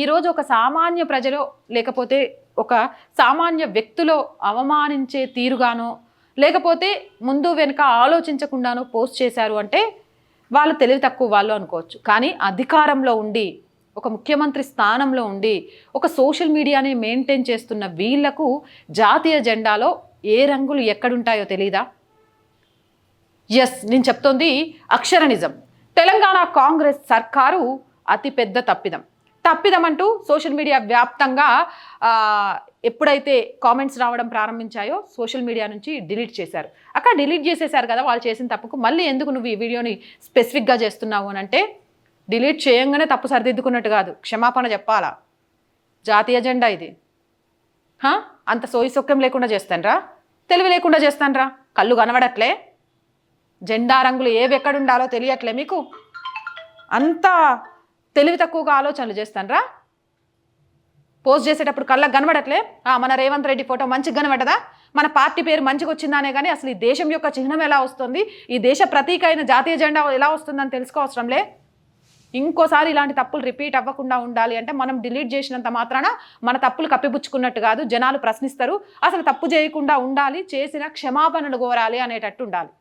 ఈరోజు ఒక సామాన్య ప్రజలో లేకపోతే ఒక సామాన్య వ్యక్తిలో అవమానించే తీరుగానో లేకపోతే ముందు వెనుక ఆలోచించకుండానో పోస్ట్ చేశారు అంటే వాళ్ళు తెలివి తక్కువ వాళ్ళు అనుకోవచ్చు. కానీ అధికారంలో ఉండి ఒక ముఖ్యమంత్రి స్థానంలో ఉండి ఒక సోషల్ మీడియాని మెయింటైన్ చేస్తున్న వీళ్ళకు జాతీయ జెండాలో ఏ రంగులు ఎక్కడుంటాయో తెలీదా? ఎస్ నేను చెప్తోంది అక్షర నిజం తెలంగాణ కాంగ్రెస్ సర్కారు అతిపెద్ద తప్పిదం. తప్పిదం అంటూ సోషల్ మీడియా వ్యాప్తంగా ఎప్పుడైతే కామెంట్స్ రావడం ప్రారంభించాయో సోషల్ మీడియా నుంచి డిలీట్ చేశారు. అక్కడ డిలీట్ చేసేశారు కదా వాళ్ళు చేసిన తప్పుకు. మళ్ళీ ఎందుకు నువ్వు ఈ వీడియోని స్పెసిఫిక్గా చేస్తున్నావు అని అంటే డిలీట్ చేయంగానే తప్పు సరిదిద్దుకున్నట్టు కాదు. క్షమాపణ చెప్పాలా? జాతీయ జెండా ఇది. హా? అంత సోయి సొక్యం లేకుండా చేస్తానరా? తెలివి లేకుండా చేస్తానరా? కళ్ళు కనబడట్లే? జెండా రంగులు ఏవి ఎక్కడుండాలో తెలియట్లే మీకు? అంతా తెలివి తక్కువగా ఆలోచనలు చేస్తానరా? పోస్ట్ చేసేటప్పుడు కళ్ళకు కనబడట్లే? మన రేవంత్ రెడ్డి ఫోటో మంచిగా కనబడదా మన పార్టీ పేరు మంచిగా వచ్చిందానే కానీ అసలు ఈ దేశం యొక్క చిహ్నం ఎలా వస్తుంది? ఈ దేశ ప్రతీక అయిన జాతీయ జెండా ఎలా వస్తుందని తెలుసుకోవసరంలే ఇంకోసారి ఇలాంటి తప్పులు రిపీట్ అవ్వకుండా ఉండాలి అంటే మనం డిలీట్ చేసినంత మాత్రాన మన తప్పులు కప్పిపుచ్చుకున్నట్టు కాదు జనాలు ప్రశ్నిస్తారు. అసలు తప్పు చేయకుండా ఉండాలి చేసిన క్షమాపణలు కోరాలి అనేటట్టు ఉండాలి.